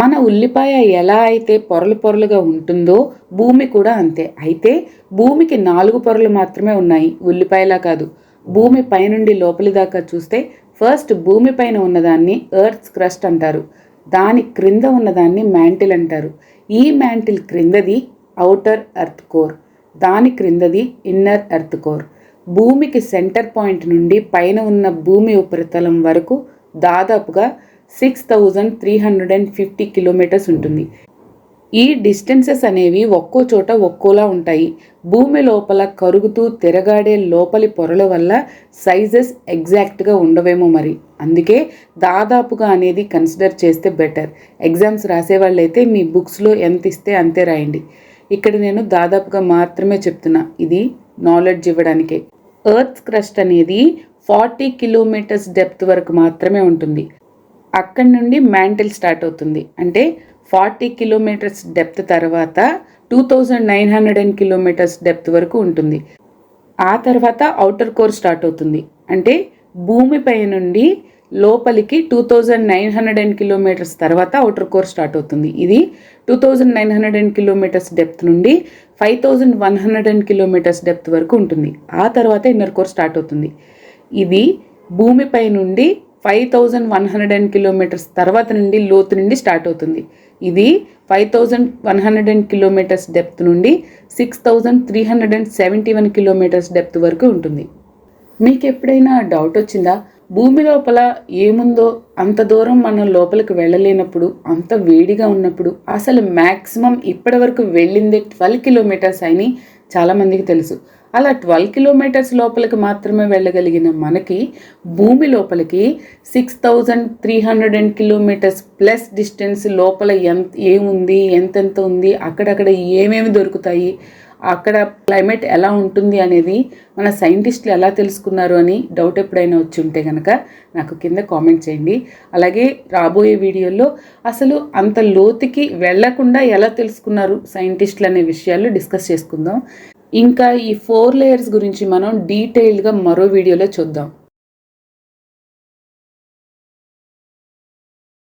మన ఉల్లిపాయ ఎలా అయితే పొరలు పొరలుగా ఉంటుందో భూమి కూడా అంతే. అయితే భూమికి నాలుగు పొరలు మాత్రమే ఉన్నాయి ఉల్లిపాయలా కాదు. భూమి పైనుండి లోపలి దాకా చూస్తే ఫస్ట్ భూమి పైన ఉన్నదాన్ని ఎర్త్ క్రస్ట్ అంటారు. దాని క్రింద ఉన్నదాన్ని మ్యాంటిల్ అంటారు. ఈ మ్యాంటిల్ క్రిందది అవుటర్ ఎర్త్ కోర్ దాని క్రిందది ఇన్నర్ ఎర్త్ కోర్. భూమికి సెంటర్ పాయింట్ నుండి పైన ఉన్న భూమి ఉపరితలం వరకు దాదాపుగా six thousand three hundred and fifty kilometres ఉంటుంది. ఈ డిస్టెన్సెస్ అనేవి ఒక్కో చోట ఒక్కోలా ఉంటాయి. భూమి లోపల కరుగుతూ తిరగాడే లోపలి పొరల వల్ల సైజెస్ ఎగ్జాక్ట్గా ఉండవేమో మరి. అందుకే దాదాపుగా అనేది కన్సిడర్ చేస్తే బెటర్ ఎగ్జామ్స్ రాసేవాళ్ళైతే మీ బుక్స్లో ఎంత ఇస్తే అంతే రాయండి. ఇక్కడ నేను దాదాపుగా మాత్రమే చెప్తున్నా. ఇది నాలెడ్జ్ ఇవ్వడానికే. ఎర్త్ క్రస్ట్ అనేది ఫార్టీ కిలోమీటర్స్ డెప్త్ వరకు మాత్రమే ఉంటుంది. అక్కడి నుండి మ్యాంటిల్ స్టార్ట్ అవుతుంది. అంటే ఫార్టీ కిలోమీటర్స్ డెప్త్ తర్వాత two thousand nine hundred and kilometres depth వరకు ఉంటుంది. ఆ తర్వాత అవుటర్ కోర్ స్టార్ట్ అవుతుంది. అంటే భూమిపై నుండి లోపలికి two thousand nine hundred and kilometres తర్వాత అవుటర్ కోర్ స్టార్ట్ అవుతుంది. ఇది two thousand nine hundred and kilometres depth నుండి five thousand one hundred and kilometres depth వరకు ఉంటుంది. ఆ తర్వాత ఇన్నర్ కోర్ స్టార్ట్ అవుతుంది. ఇది భూమిపై నుండి five thousand one hundred and kilometres తర్వాత నుండి లోతు నుండి స్టార్ట్ అవుతుంది. ఇది five thousand one hundred and kilometres depth నుండి six thousand three hundred and seventy one kilometres depth వరకు ఉంటుంది. మీకు ఎప్పుడైనా డౌట్ వచ్చిందా? భూమి లోపల ఏముందో అంత దూరం మనం లోపలికి వెళ్ళలేనప్పుడు అంత వేడిగా ఉన్నప్పుడు అసలు మ్యాక్సిమం ఇప్పటి వరకు వెళ్ళిందే ట్వెల్వ్ కిలోమీటర్స్ అయినాయి చాలామందికి తెలుసు. అలా ట్వెల్వ్ కిలోమీటర్స్ లోపలికి మాత్రమే వెళ్ళగలిగిన మనకి భూమి లోపలికి six thousand three hundred and kilometres plus distance లోపల ఎంత ఏముంది ఎంతెంత ఉంది అక్కడక్కడ ఏమేమి దొరుకుతాయి అక్కడ క్లైమేట్ ఎలా ఉంటుంది అనేది మన సైంటిస్టులు ఎలా తెలుసుకున్నారు అని డౌట్ ఎప్పుడైనా వచ్చి ఉంటే కనుక నాకు కింద కామెంట్ చేయండి. అలాగే రాబోయే వీడియోలో అసలు అంత లోతుకి వెళ్ళకుండా ఎలా తెలుసుకున్నారు సైంటిస్టులు అనే విషయాలు డిస్కస్ చేసుకుందాం. ఇంకా ఈ ఫోర్ లేయర్స్ గురించి మనం డీటెయిల్డ్గా మరో వీడియోలో చూద్దాం.